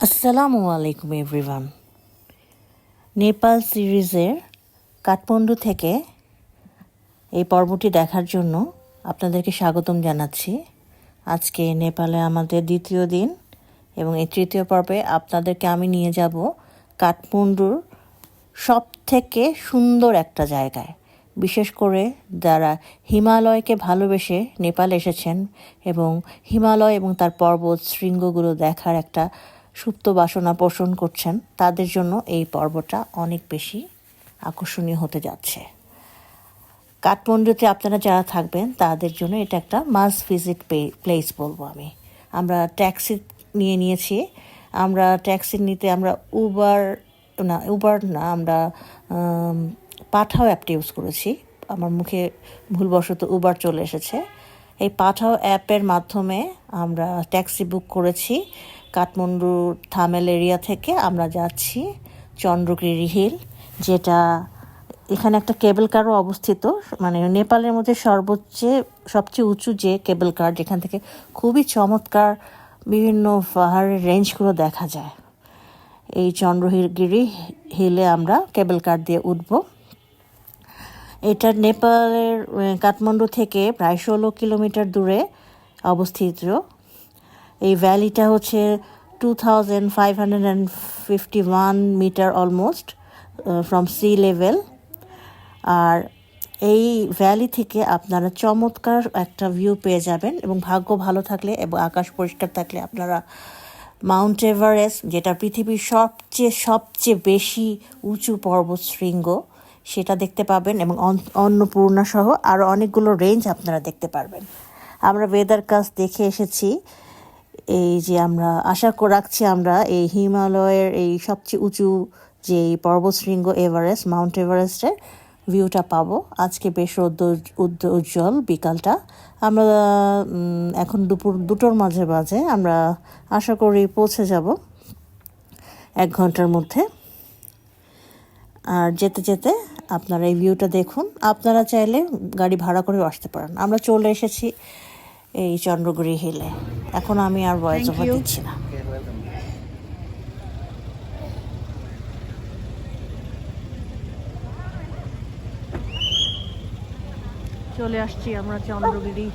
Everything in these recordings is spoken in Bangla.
আসসালামু আলাইকুম এভরিওয়ান নেপাল সিরিজের কাঠমান্ডু থেকে এই পর্বটি দেখার জন্য আপনাদেরকে স্বাগতম জানাচ্ছি। আজকে নেপালে আমাদের দ্বিতীয় দিন এবং এই তৃতীয় পর্বে আপনাদেরকে আমি নিয়ে যাব কাঠমান্ডুর সব থেকে সুন্দর একটা জায়গায়। বিশেষ করে যারা হিমালয়কে ভালোবেসে নেপাল এসেছেন এবং হিমালয় এবং তার পর্বত শৃঙ্গগুলো দেখার একটা সুপ্ত বাসনা পোষণ করছেন, তাদের জন্য এই পর্বটা অনেক বেশি আকর্ষণীয় হতে যাচ্ছে। কাঠমান্ডুতে আপনারা যারা থাকবেন, তাদের জন্য এটা একটা মাস ভিজিট প্লেস বলব আমি। আমরা ট্যাক্সি নিয়ে নিয়েছি। আমরা ট্যাক্সি নিতে আমরা উবার, না উবার না, আমরা পাঠাও অ্যাপটি ইউজ করেছি। আমার মুখে ভুলবশত উবার চলে এসেছে। এই পাঠাও অ্যাপের মাধ্যমে আমরা ট্যাক্সি বুক করেছি। কাঠমান্ডু থামেল এরিয়া থেকে আমরা যাচ্ছি চন্দ্রগিরি হিল, যেটা এখানে একটা কেবল কারও অবস্থিত। মানে নেপালের মধ্যে সর্বোচ্চ, সবচেয়ে উঁচু যে কেবল কার, যেখান থেকে খুবই চমৎকার বিভিন্ন পাহাড়ের রেঞ্জগুলো দেখা যায়। এই চন্দ্রগিরি হিলে আমরা কেবল কার দিয়ে উঠব। এটা নেপালের কাঠমান্ডু থেকে প্রায় ষোলো কিলোমিটার দূরে অবস্থিত। এই ভ্যালিটা হচ্ছে two thousand five hundred and fifty one metre almost from sea level আর এই ভ্যালি থেকে আপনারা চমৎকার একটা ভিউ পেয়ে যাবেন এবং ভাগ্য ভালো থাকলে এবং আকাশ পরিষ্কার থাকলে আপনারা মাউন্ট এভারেস্ট যেটা পৃথিবীর সবচেয়ে সবচেয়ে বেশি উঁচু পর্বত শৃঙ্গ, সেটা দেখতে পাবেন এবং অন- অন্নপূর্ণা সহ আরও অনেকগুলো রেঞ্জ আপনারা দেখতে পারবেন। আমরা ওয়েদার কাজ দেখে এসেছি। এই যে আমরা আশা রাখছি আমরা, এই হিমালয়ের এই সবচেয়ে উঁচু যে পর্বতশৃঙ্গ এভারেস্ট, মাউন্ট এভারেস্টের ভিউটা পাবো। আজকে বেশ রোদ্দ উজ্জ্বল বিকালটা। আমরা এখন দুপুর দুটোর মাঝে মাঝে আমরা আশা করি পৌঁছে যাব এক ঘণ্টার মধ্যে। আর যেতে যেতে আপনারা এই ভিউটা দেখুন। আপনারা চাইলে গাড়ি ভাড়া করে আসতে পারেন। আমরা চলে এসেছি এই চন্দ্রগুড়ি হিলে এখন আমি আর ভয়েস Thank ওভার দিচ্ছি না। চলে আসছি আমরা চন্দ্রগিরি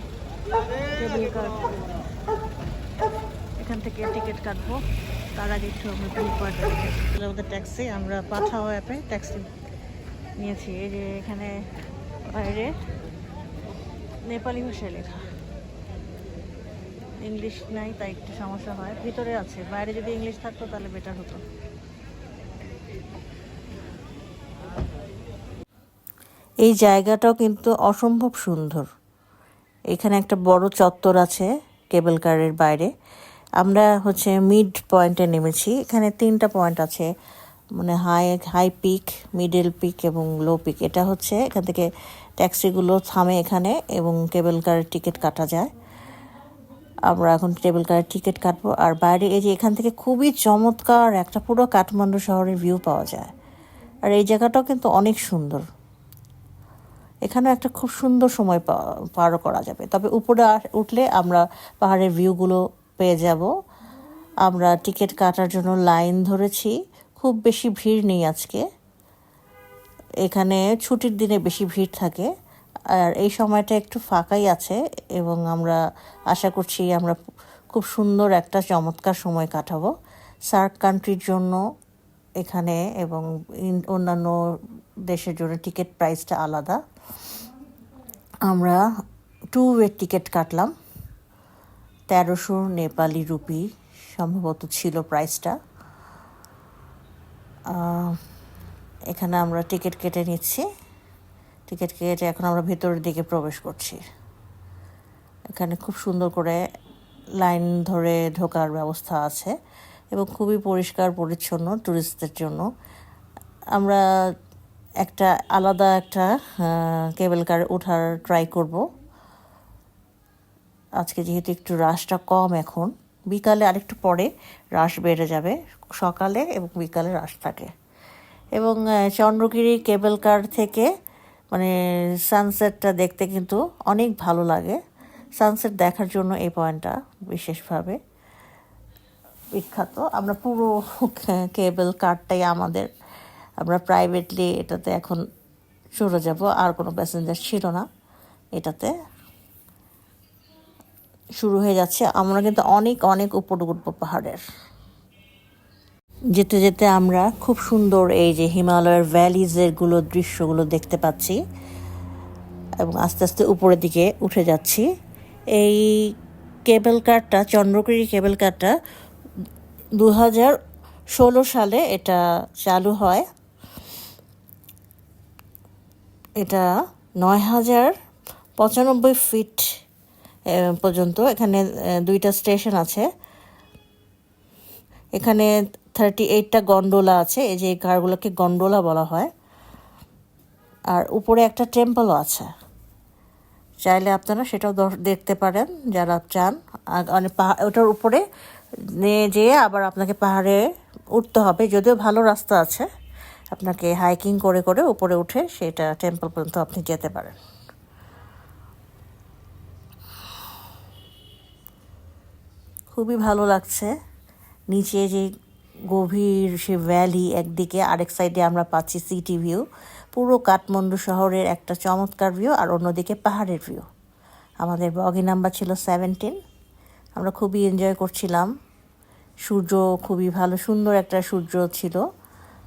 এখান থেকে টিকিট কাটবো। তার আগে একটু আমরা পয়েন্ট আমাদের ট্যাক্সি আমরা পাঠাও অ্যাপে ট্যাক্সি নিয়েছি। এই যে এখানে বাইরে নেপালি ভাষায় লেখা। ইংলিশ নাই, তাই একটু সমস্যা হয়। ভিতরে আছে, বাইরে যদি ইংলিশ থাকতো তাহলে বেটার হতো। এই জায়গাটাও কিন্তু অসম্ভব সুন্দর। এখানে একটা বড় চত্বর আছে কেবল কারের বাইরে। আমরা হচ্ছে মিড পয়েন্টে নেমেছি। এখানে তিনটা পয়েন্ট আছে মানে high high peak middle peak এবং লো পিক এটা হচ্ছে এখান থেকে ট্যাক্সিগুলো থামে এখানে এবং কেবল কারের টিকিট কাটা যায়। আমরা এখন টেবিল কারের টিকিট কাটবো। আর বাইরে এই যে এখান থেকে খুবই চমৎকার একটা পুরো কাঠমান্ডু শহরের ভিউ পাওয়া যায়। আর এই জায়গাটাও কিন্তু অনেক সুন্দর। এখানে একটা খুব সুন্দর সময় পার করা যাবে। তবে উপরে উঠলে আমরা পাহাড়ের ভিউগুলো পেয়ে যাব। আমরা টিকিট কাটার জন্য লাইন ধরেছি। খুব বেশি ভিড় নেই আজকে। এখানে ছুটির দিনে বেশি ভিড় থাকে। আর এই সময়টা একটু ফাঁকাই আছে এবং আমরা আশা করছি আমরা খুব সুন্দর একটা চমৎকার সময় কাটাবো। সার্ক কান্ট্রির জন্য এখানে এবং অন্যান্য দেশের জন্য টিকিট প্রাইসটা আলাদা। আমরা টু ওয়ে টিকিট কাটলাম। তেরোশো নেপালি রুপি সম্ভবত ছিল প্রাইসটা। এখানে আমরা টিকিট কেটে নিচ্ছি। টিকিট কেটে এখন আমরা ভেতরের দিকে প্রবেশ করছি। এখানে খুব সুন্দর করে লাইন ধরে ঢোকার ব্যবস্থা আছে এবং খুবই পরিষ্কার, পরিচ্ছন্ন টুরিস্টদের জন্য। আমরা একটা আলাদা একটা কেবল কারে ওঠার ট্রাই করব। আজকে যেহেতু একটু রাশটা কম এখন, বিকালে আরেকটু পরে রাশ বেড়ে যাবে সকালে এবং বিকালে রাশ থাকে। এবং চন্দ্রগিরি কেবল কার থেকে মানে সানসেটটা দেখতে কিন্তু অনেক ভালো লাগে। সানসেট দেখার জন্য এই পয়েন্টটা বিশেষভাবে বিখ্যাত। আমরা পুরো কেবল কারটাই আমাদের। আমরা প্রাইভেটলি এটাতে এখন চলে যাব। আর কোনো প্যাসেঞ্জার ছিল না এটাতে। শুরু হয়ে যাচ্ছে। আমরা কিন্তু অনেক অনেক উপর উঠবো পাহাড়ের। যেতে যেতে আমরা খুব সুন্দর এই যে হিমালয়ের ভ্যালিজেরগুলো, দৃশ্যগুলো দেখতে পাচ্ছি এবং আস্তে আস্তে উপরের দিকে উঠে যাচ্ছি। এই কেবল কারটা চন্দ্রগিরি কেবল কারটা দু হাজার ষোলো সালে এটা চালু হয়। এটা নয় হাজার পঁচানব্বই ফিট পর্যন্ত। এখানে দুইটা স্টেশন আছে। এখানে থার্টি এইটটা গন্ডোলা আছে, এই যে কারগুলোকে গন্ডোলা বলা হয়। আর উপরে একটা টেম্পলও আছে। চাইলে আপনারা সেটাও দেখতে পারেন, যারা চান। মানে পাহাড় ওটার উপরে নিয়ে যেয়ে আবার আপনাকে পাহাড়ে উঠতে হবে। যদিও ভালো রাস্তা আছে, আপনাকে হাইকিং করে করে উপরে উঠে সেটা টেম্পল পর্যন্ত আপনি যেতে পারেন। খুবই ভালো লাগছে, নিচে যে গভীর সে ভ্যালি একদিকে, আরেক সাইডে আমরা পাচ্ছি সিটি ভিউ পুরো কাঠমান্ডু শহরের একটা চমৎকার ভিউ আর অন্যদিকে পাহাড়ের ভিউ আমাদের বগি নাম্বার ছিল সেভেন্টিন আমরা খুবই এনজয় করছিলাম। সূর্য খুবই ভালো, সুন্দর একটা সূর্য ছিল।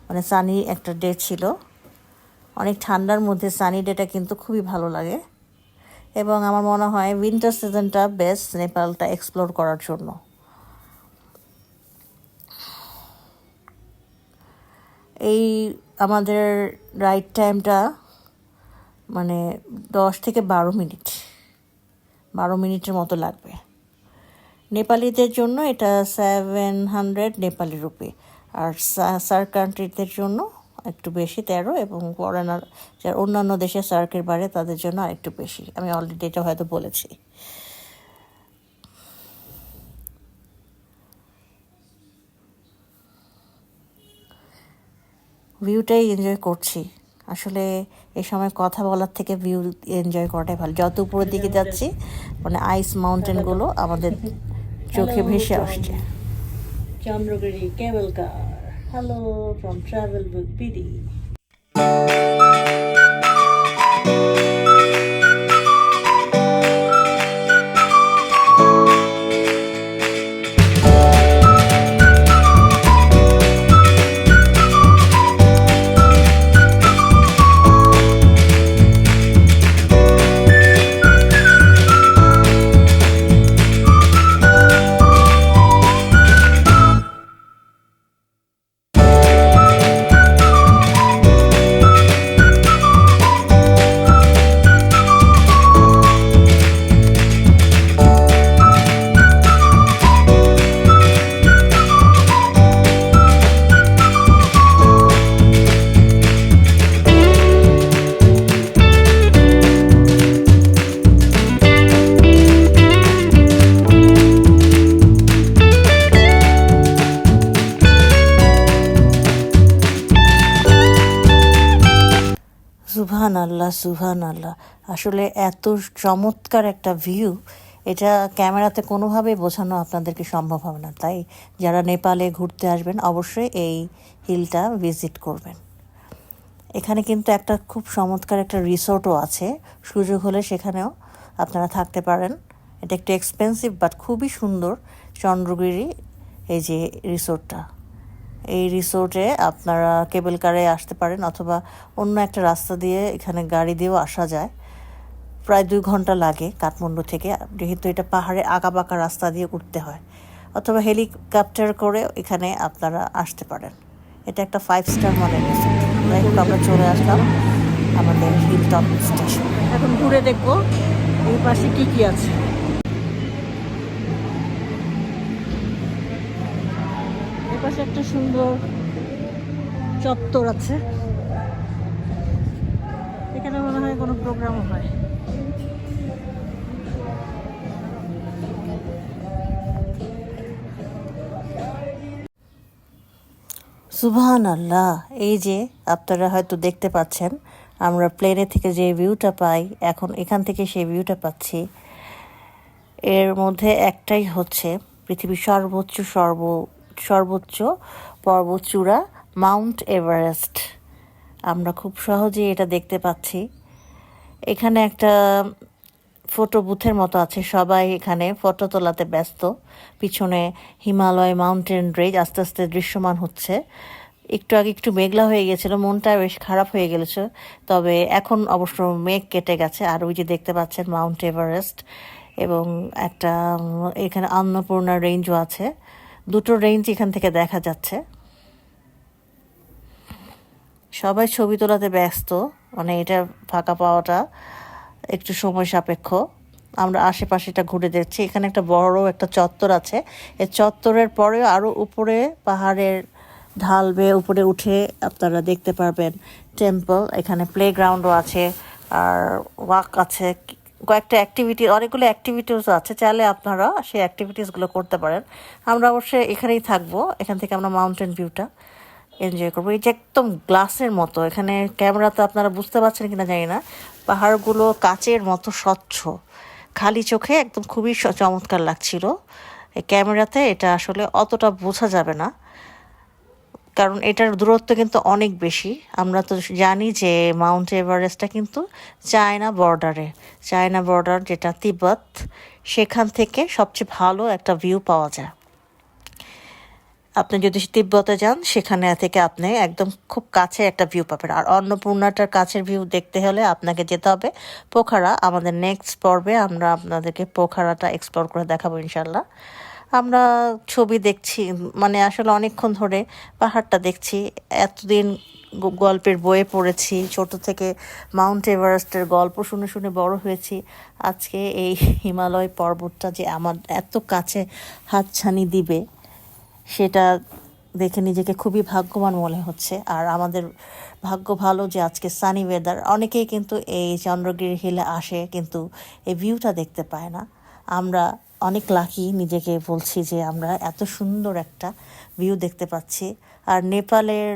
মানে সানি একটা ডে ছিল। অনেক ঠান্ডার মধ্যে সানি ডেটা কিন্তু খুবই ভালো লাগে। এবং আমার মনে হয় উইন্টার সিজনটা বেস্ট নেপালটা এক্সপ্লোর করার জন্য। এই আমাদের রাইড টাইমটা মানে দশ থেকে বারো মিনিট। বারো মিনিটের মতো লাগবে। নেপালিদের জন্য এটা সেভেন হান্ড্রেড নেপালি রুপি আর সার কান্ট্রিদের জন্য একটু বেশি তেরো এবং ফরেনার যারা অন্যান্য দেশে সার্কের বাড়ে তাদের জন্য আরেকটু বেশি। আমি অলরেডি এটা হয়তো বলেছি। ভিউটাই এনজয় করছি। আসলে এ সময় কথা বলার থেকে ভিউ এনজয় করাটাই ভালো। যত উপরের দিকে যাচ্ছি মানে আইস মাউন্টেনগুলো আমাদের চোখে ভেসে আসছে। Chandragiri cable car hello from travel book BD আল্লাহ সুহান আল্লাহ। আসলে এত চমৎকার একটা ভিউ এটা ক্যামেরাতে কোনোভাবেই বোঝানো আপনাদেরকে সম্ভব হবে না। তাই যারা নেপালে ঘুরতে আসবেন, অবশ্যই এই হিলটা ভিজিট করবেন। এখানে কিন্তু একটা খুব চমৎকার একটা রিসোর্টও আছে। সুযোগ হলে সেখানেও আপনারা থাকতে পারেন। এটা একটু এক্সপেন্সিভ বাট খুবই সুন্দর চন্দ্রগিরি, এই যে রিসোর্টটা। এই রিসোর্টে আপনারা কেবল কারে আসতে পারেন অথবা অন্য একটা রাস্তা দিয়ে এখানে গাড়ি দিয়েও আসা যায়। প্রায় দুই ঘণ্টা লাগে কাঠমান্ডু থেকে, যেহেতু এটা পাহাড়ে আঁকা বাঁকা রাস্তা দিয়ে উঠতে হয়। অথবা হেলিকপ্টার করে এখানে আপনারা আসতে পারেন। এটা একটা ফাইভ স্টার মডেল রিসোর্ট। আমরা চলে আসলাম আমাদের হিল টপ স্টেশন এখন ঘুরে দেখব এই পাশে কী কী আছে। পাশে একটা সুন্দর চত্বর আছে। এখানে মনে হয় কোনো প্রোগ্রামও হয়। সুবহান আল্লাহ এই যে আপনারা হয়তো দেখতে পাচ্ছেন, আমরা প্লেনে থেকে যে ভিউটা পাই, এখন এখান থেকে সেই ভিউটা পাচ্ছি। এর মধ্যে একটাই হচ্ছে পৃথিবীর সর্বোচ্চ সর্ব সর্বোচ্চ পর্বতচূড়া, মাউন্ট এভারেস্ট। আমরা খুব সহজেই এটা দেখতে পাচ্ছি। এখানে একটা ফটো বুথের মতো আছে। সবাই এখানে ফটো তোলাতে ব্যস্ত। পিছনে হিমালয় মাউন্টেন রেঞ্জ আস্তে আস্তে দৃশ্যমান হচ্ছে। একটু আগে একটু মেঘলা হয়ে গেছিল, মনটা বেশ খারাপ হয়ে গেছে তবে এখন অবশ্য মেঘ কেটে গেছে। আর ওই যে দেখতে পাচ্ছেন মাউন্ট এভারেস্ট এবং একটা এখানে অন্নপূর্ণা রেঞ্জও আছে। দুটো রেঞ্জ এখান থেকে দেখা যাচ্ছে। সবাই ছবি তোলাতে ব্যস্ত মানে এটা ফাঁকা পাওয়াটা একটু সময় সাপেক্ষ। আমরা আশেপাশে এটা ঘুরে দেখছি। এখানে একটা বড় একটা চত্বর আছে। এই চত্বরের পরেও আরও উপরে পাহাড়ের ঢাল বেয়ে উপরে উঠে আপনারা দেখতে পারবেন। টেম্পল, এখানে প্লেগ্রাউন্ডও আছে, আর ওয়াক আছে কয়েকটা অ্যাক্টিভিটি অনেকগুলো অ্যাক্টিভিটিস আছে, চাইলে আপনারা সেই অ্যাক্টিভিটিসগুলো করতে পারেন। আমরা অবশ্যই এখানেই থাকব, এখান থেকে আমরা মাউন্টেন ভিউটা এনজয় করব। এই যে একদম গ্লাসের মতো, এখানে ক্যামেরাতে আপনারা বুঝতে পারছেন কিনা জানি না। পাহাড়গুলো কাচের মতো স্বচ্ছ। খালি চোখে একদম খুবই চমৎকার লাগছিল। এই ক্যামেরাতে এটা আসলে অতটা বোঝা যাবে না। কারণ এটার দূরত্ব কিন্তু অনেক বেশি। আমরা তো জানি যে মাউন্ট এভারেস্টটা কিন্তু চায়না বর্ডারে। চায়না বর্ডার যেটা তিব্বত, সেখান থেকে সবচেয়ে ভালো একটা ভিউ পাওয়া যায়। আপনি যদি তিব্বতে যান, সেখানে থেকে আপনি একদম খুব কাছে একটা ভিউ পাবেন। আর অন্নপূর্ণাটার কাছের ভিউ দেখতে হলে আপনাকে যেতে হবে পোখারা। আমাদের নেক্সট পর্বে আমরা আপনাদেরকে পোখারাটা এক্সপ্লোর করে দেখাবো ইনশাল্লাহ আমরা ছবি দেখছি মানে আসলে অনেকক্ষণ ধরে পাহাড়টা দেখছি। এতদিন গল্পের বইয়ে পড়েছি, ছোট থেকে মাউন্ট এভারেস্টের গল্প শুনে শুনে বড় হয়েছি। আজকে এই হিমালয় পর্বতটা যে আমার এত কাছে হাতছানি দিবে, সেটা দেখে নিজেকে খুবই ভাগ্যবান মনে হচ্ছে। আর আমাদের ভাগ্য ভালো যে আজকে সানি ওয়েদার অনেকেই কিন্তু এই চন্দ্রগিরি হিলে আসে, কিন্তু এই ভিউটা দেখতে পায় না। আমরা অনেক লাকি নিজেকে বলছি যে আমরা এত সুন্দর একটা ভিউ দেখতে পাচ্ছি। আর নেপালের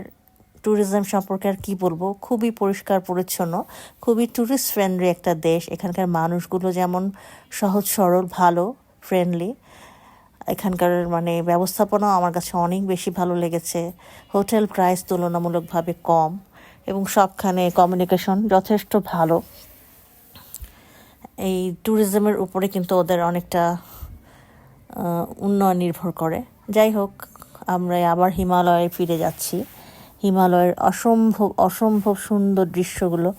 ট্যুরিজম সম্পর্কে আর কী বলব? খুবই পরিষ্কার, পরিচ্ছন্ন, খুবই ট্যুরিস্ট ফ্রেন্ডলি একটা দেশ। এখানকার মানুষগুলো যেমন সহজ, সরল, ভালো ফ্রেন্ডলি এখানকার মানে ব্যবস্থাপনাও আমার কাছে অনেক বেশি ভালো লেগেছে। হোটেল প্রাইস তুলনামূলকভাবে কম এবং সবখানে কমিউনিকেশন যথেষ্ট ভালো। এই ট্যুরিজমের উপরে কিন্তু ওদের অনেকটা উন্নয়ন নির্ভর করে। যাই হোক, আমরা আবার হিমালয়ে ফিরে যাচ্ছি। হিমালয়ের অসম্ভব অসম্ভব সুন্দর দৃশ্যগুলো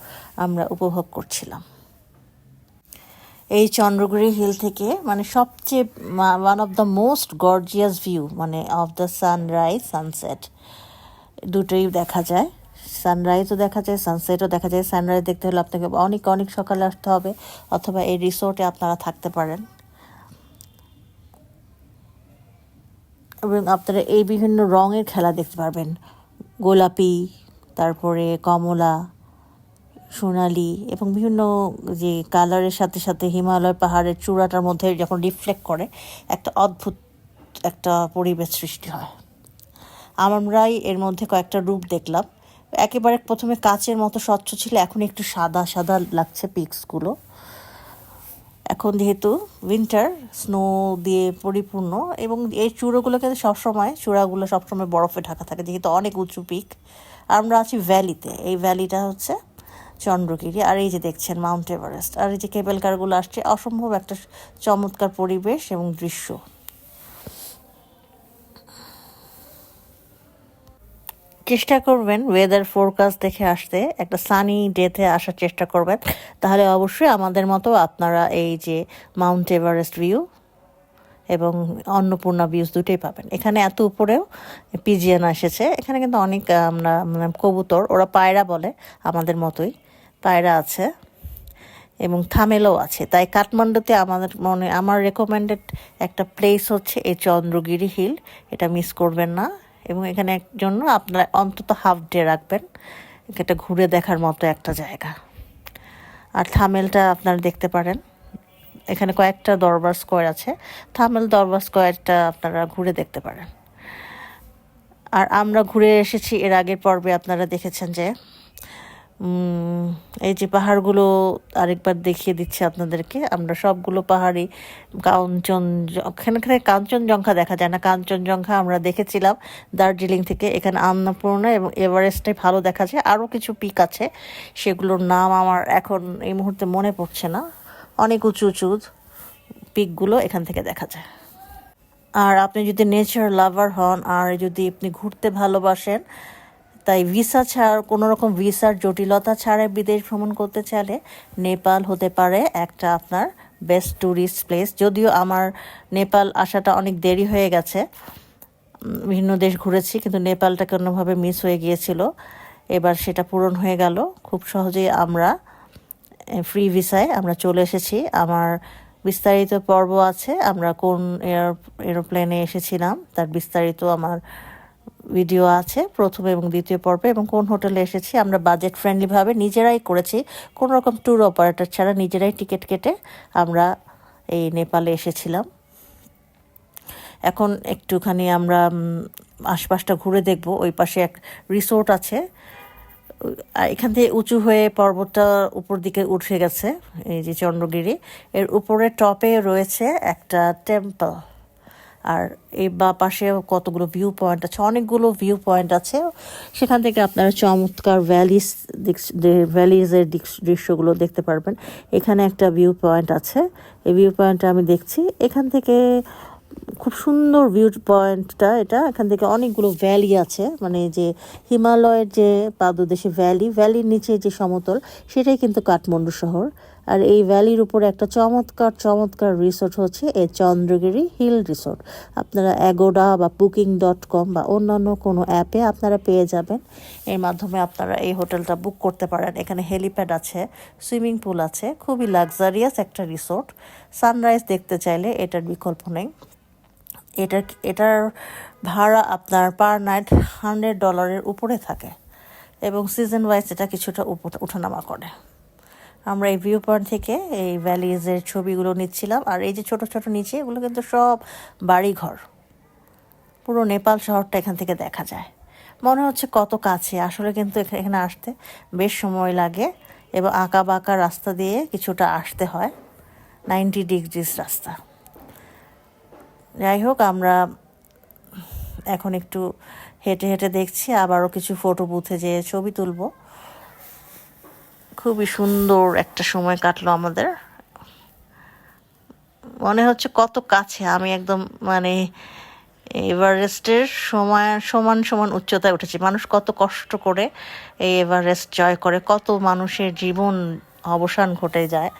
আমরা উপভোগ করছিলাম। এই চন্দ্রগিরি হিল থেকে মানে সবচেয়ে one of the most gorgeous view মানে অফ দ্য সানরাইজ সানসেট দুটোই দেখা যায়। সানরাইজও দেখা যায়, সানসেটও দেখা যায়। সানরাইজ দেখতে হলে আপনাকে অনেক অনেক সকালে আসতে হবে, অথবা এই রিসোর্টে আপনারা থাকতে পারেন। এবং আপনারা এই বিভিন্ন রঙের খেলা দেখতে পারবেন। গোলাপি, তারপরে কমলা, সোনালি, এবং বিভিন্ন যে কালারের সাথে সাথে হিমালয় পাহাড়ের চূড়াটার মধ্যে যখন রিফ্লেক্ট করে, একটা অদ্ভুত একটা পরিবেশ সৃষ্টি হয়। আমরাই এর মধ্যে কয়েকটা রূপ দেখলাম। একেবারে প্রথমে কাচের মতো স্বচ্ছ ছিল, এখন একটু সাদা সাদা লাগছে পিক্সগুলো। এখন যেহেতু উইন্টার স্নো দিয়ে পরিপূর্ণ এবং এই চূড়োগুলো কিন্তু সবসময়, চূড়াগুলো সবসময় বরফে ঢাকা থাকে, যেহেতু অনেক উঁচু পিক আমরা আছি ভ্যালিতে এই ভ্যালিটা হচ্ছে চন্দ্রগিরি। আর এই যে দেখছেন মাউন্ট এভারেস্ট আর এই যে কেবল কারগুলো আসছে, অসম্ভব একটা চমৎকার পরিবেশ এবং দৃশ্য। চেষ্টা করবেন ওয়েদার ফোরকাস্ট দেখে আসতে, একটা সানি ডেতে আসার চেষ্টা করবেন। তাহলে অবশ্যই আমাদের মতো আপনারা এই যে মাউন্ট এভারেস্ট ভিউ এবং অন্নপূর্ণা ভিউজ দুটোই পাবেন। এখানে এত উপরেও পিজিয়ান এসেছে। এখানে কিন্তু অনেক আমরা মানে কবুতর, ওরা পায়রা বলে আমাদের মতোই। পায়রা আছে এবং থামেলও আছে। তাই কাঠমান্ডুতে আমাদের মনে, আমার রেকমেন্ডেড একটা প্লেস হচ্ছে এই চন্দ্রগিরি হিল এটা মিস করবেন না। এবং এখানে জন্য আপনারা অন্তত হাফ ডে রাখবেন। এটা ঘুরে দেখার মতো একটা জায়গা। আর থামেলটা আপনারা দেখতে পারেন। এখানে কয়েকটা দরবার স্কোয়ার আছে। থামেল দরবার স্কোয়ারটা আপনারা ঘুরে দেখতে পারেন। আর আমরা ঘুরে এসেছি, এর আগের পর্বে আপনারা দেখেছেন যে এই যে পাহাড়গুলো আরেকবার দেখিয়ে দিচ্ছি আপনাদেরকে। আমরা সবগুলো পাহাড়ি কাঞ্চন ওখানে কাঞ্চনজঙ্ঘা দেখা যায় না। কাঞ্চনজঙ্ঘা আমরা দেখেছিলাম দার্জিলিং থেকে। এখানে আন্নপূর্ণা এবং এভারেস্টে ভালো দেখা যায়। আরও কিছু পিক আছে। সেগুলোর নাম আমার এখন এই মুহূর্তে মনে পড়ছে না। অনেক উঁচু উঁচু পিকগুলো এখান থেকে দেখা যায়। আর আপনি যদি নেচার লাভার হন, আর যদি আপনি ঘুরতে ভালোবাসেন তাই ভিসা ছাড়া কোনো রকম ভিসার জটিলতা ছাড়াই বিদেশ ভ্রমণ করতে চাইলে নেপাল হতে পারে একটা আপনার বেস্ট ট্যুরিস্ট প্লেস যদিও আমার নেপাল আসাটা অনেক দেরি হয়ে গেছে। উম, বিভিন্ন দেশ ঘুরেছি কিন্তু নেপালটা কোনোভাবে মিস হয়ে গিয়েছিল। এবার সেটা পূরণ হয়ে গেল। খুব সহজেই আমরা ফ্রি ভিসায় আমরা চলে এসেছি। আমার বিস্তারিত পর্ব আছে। আমরা কোন এরোপ্লেনে এসেছিলাম তার বিস্তারিত আমার ভিডিও আছে, প্রথম এবং দ্বিতীয় পর্বে, এবং কোন হোটেলে এসেছি আমরা বাজেট ফ্রেন্ডলিভাবে নিজেরাই করেছি। কোনো রকম ট্যুর অপারেটর ছাড়া নিজেরাই টিকিট কেটে আমরা এই নেপালে এসেছিলাম। এখন একটুখানি আমরা আশপাশটা ঘুরে দেখব। ওই পাশে এক রিসোর্ট আছে। এখান থেকে উঁচু হয়ে পর্বতটা উপর দিকে উঠে গেছে, এই যে চন্দ্রগিরি। এর উপরে টপে রয়েছে একটা টেম্পল আর এই বা পাশে কতগুলো ভিউ পয়েন্ট আছে, অনেকগুলো ভিউ পয়েন্ট আছে। সেখান থেকে আপনারা চমৎকার ভ্যালিস ভ্যালিজের দৃশ্যগুলো দেখতে পারবেন। এখানে একটা ভিউ পয়েন্ট আছে। এই ভিউ পয়েন্টটা আমি দেখছি। এখান থেকে খুব সুন্দর ভিউ পয়েন্টটা এটা। এখান থেকে অনেকগুলো ভ্যালি আছে। মানে যে হিমালয়ের যে পাদদেশে ভ্যালি ভ্যালির নিচে যে সমতল, সেটাই কিন্তু কাঠমান্ডু শহর। আর এই ভ্যালির উপরে একটা চমৎকার চমৎকার রিসোর্ট হচ্ছে এই চন্দ্রগিরি হিল রিসোর্ট। আপনারা অ্যাগোডা বা বুকিং ডট কম বা অন্যান্য কোনো অ্যাপে আপনারা পেয়ে যাবেন। এর মাধ্যমে আপনারা এই হোটেলটা বুক করতে পারেন। এখানে হেলিপ্যাড আছে, সুইমিং পুল আছে, খুবই লাক্সারিয়াস একটা রিসোর্ট। সানরাইজ দেখতে চাইলে এটার বিকল্প নেই। এটার এটার ভাড়া আপনার পার নাইট হান্ড্রেড ডলারের উপরে থাকে এবং সিজন ওয়াইজ এটা কিছুটা ওঠানামা করে। আমরা এই ভিউ পয়েন্ট থেকে এই ভ্যালিজের ছবিগুলো নিচ্ছিলাম। আর এই যে ছোট ছোট নিচে, এগুলো কিন্তু সব বাড়িঘর। পুরো নেপাল শহরটা এখান থেকে দেখা যায়। মনে হচ্ছে কত কাছে, আসলে কিন্তু এখা- এখানে আসতে বেশ সময় লাগে এবং আঁকা বাঁকা রাস্তা দিয়ে কিছুটা আসতে হয়। নাইনটি ডিগ্রিস রাস্তা। যাই হোক, আমরা এখন একটু হেঁটে হেঁটে দেখছি, আবারও কিছু ফটো বুথে যেয়ে ছবি তুলবো। খুবই সুন্দর একটা সময় কাটলো আমাদের। মনে হচ্ছে কত কাছে, আমি একদম মানে এভারেস্টের সময়, সমান সমান উচ্চতায় উঠেছি। মানুষ কত কষ্ট করে এই এভারেস্ট জয় করে, কত মানুষের জীবন অবসান ঘটে যায়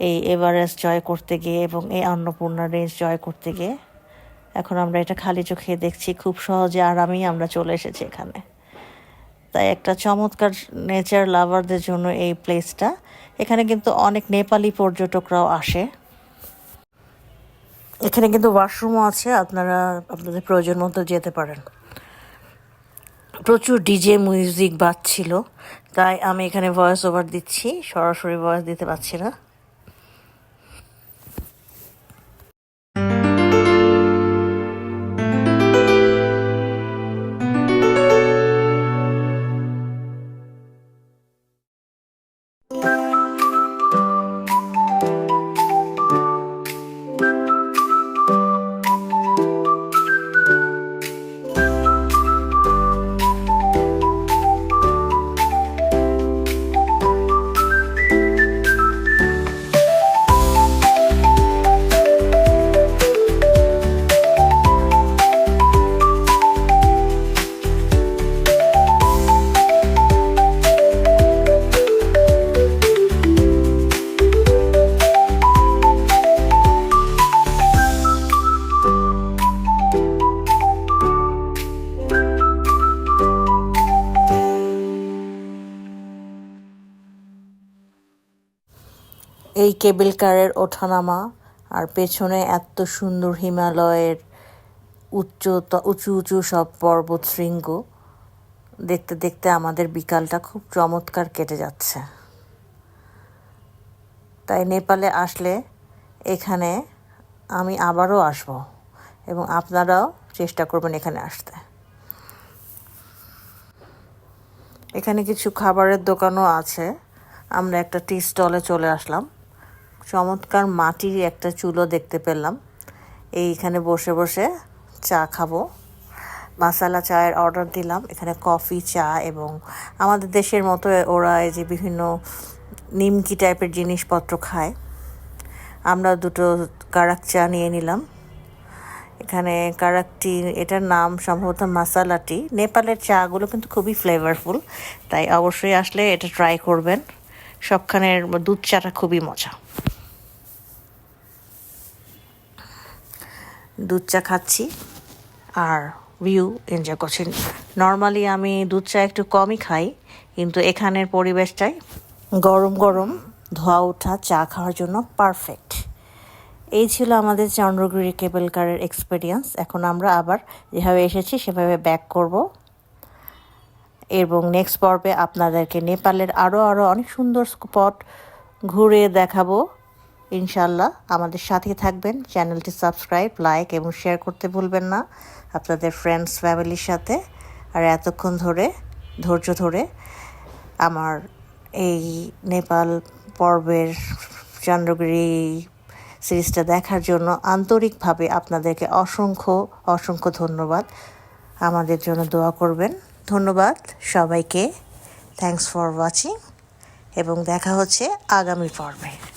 এই এভারেস্ট জয় করতে গিয়ে এবং এই অন্নপূর্ণা রেঞ্জ জয় করতে গিয়ে। এখন আমরা এটা খালি চোখে দেখছি, খুব সহজে আরামেই আমরা চলে এসেছি এখানে। তাই একটা চমৎকার নেচার লাভারদের জন্য এই প্লেসটা এখানে কিন্তু অনেক নেপালি পর্যটকরাও আসে। এখানে কিন্তু ওয়াশরুমও আছে, আপনারা, আপনাদের প্রয়োজন মতো যেতে পারেন। প্রচুর ডিজে মিউজিক বাজছিল, তাই আমি এখানে ভয়েস ওভার দিচ্ছি, সরাসরি ভয়েস দিতে পারছি না। এই কেবল কারের ওঠানামা আর পেছনে এত সুন্দর হিমালয়ের উচ্চতা, উঁচু উঁচু সব পর্বত শৃঙ্গ, দেখতে দেখতে আমাদের বিকালটা খুব চমৎকার কেটে যাচ্ছে। তাই নেপালে আসলে এখানে আমি আবারও আসব এবং আপনারাও চেষ্টা করবেন এখানে আসতে। এখানে কিছু খাবারের দোকানও আছে। আমরা একটা টি স্টলে চলে আসলাম। চমৎকার মাটির একটা চুলো দেখতে পেলাম। এইখানে বসে বসে চা খাব। মাসালা চায়ের অর্ডার দিলাম, এখানে কফি চা এবং আমাদের দেশের মতো ওরা এই যে বিভিন্ন নিমকি টাইপের জিনিসপত্র খায়। আমরা দুটো কারাক চা নিয়ে নিলাম। এখানে কারাকটি এটার নাম সম্ভবত মাসালা টি। নেপালের চাগুলো কিন্তু খুবই ফ্লেভারফুল তাই অবশ্যই আসলে এটা ট্রাই করবেন। সবখানের দুধ চাটা খুবই মজা। দুধ চা খাচ্ছি আর ভিউ এনজয় করছি। নর্মালি আমি দুধ চা একটু কমই খাই, কিন্তু এখানের পরিবেশটাই গরম গরম, ধোয়া ওঠা, চা খাওয়ার জন্য পারফেক্ট এই ছিল আমাদের চন্দ্রগিরি কেবল কারের এক্সপিরিয়েন্স এখন আমরা আবার যেভাবে এসেছি সেভাবে ব্যাক করব। এবং নেক্সট পর্বে আপনাদেরকে নেপালের আরও আরও অনেক সুন্দর স্পট ঘুরে দেখাবো। ইনশাল্লাহ আমাদের সাথে থাকবেন। চ্যানেলটি সাবস্ক্রাইব, লাইক এবং শেয়ার করতে ভুলবেন না আপনাদের ফ্রেন্ডস ফ্যামিলির সাথে। আর এতক্ষণ ধরে, ধৈর্য ধরে আমার এই নেপাল পর্বের চন্দ্রগিরি সিরিজটা দেখার জন্য আন্তরিকভাবে আপনাদেরকে অসংখ্য অসংখ্য ধন্যবাদ। আমাদের জন্য দোয়া করবেন। ধন্যবাদ সবাইকে। থ্যাংকস ফর ওয়াচিং এবং দেখা হচ্ছে আগামী পর্বে।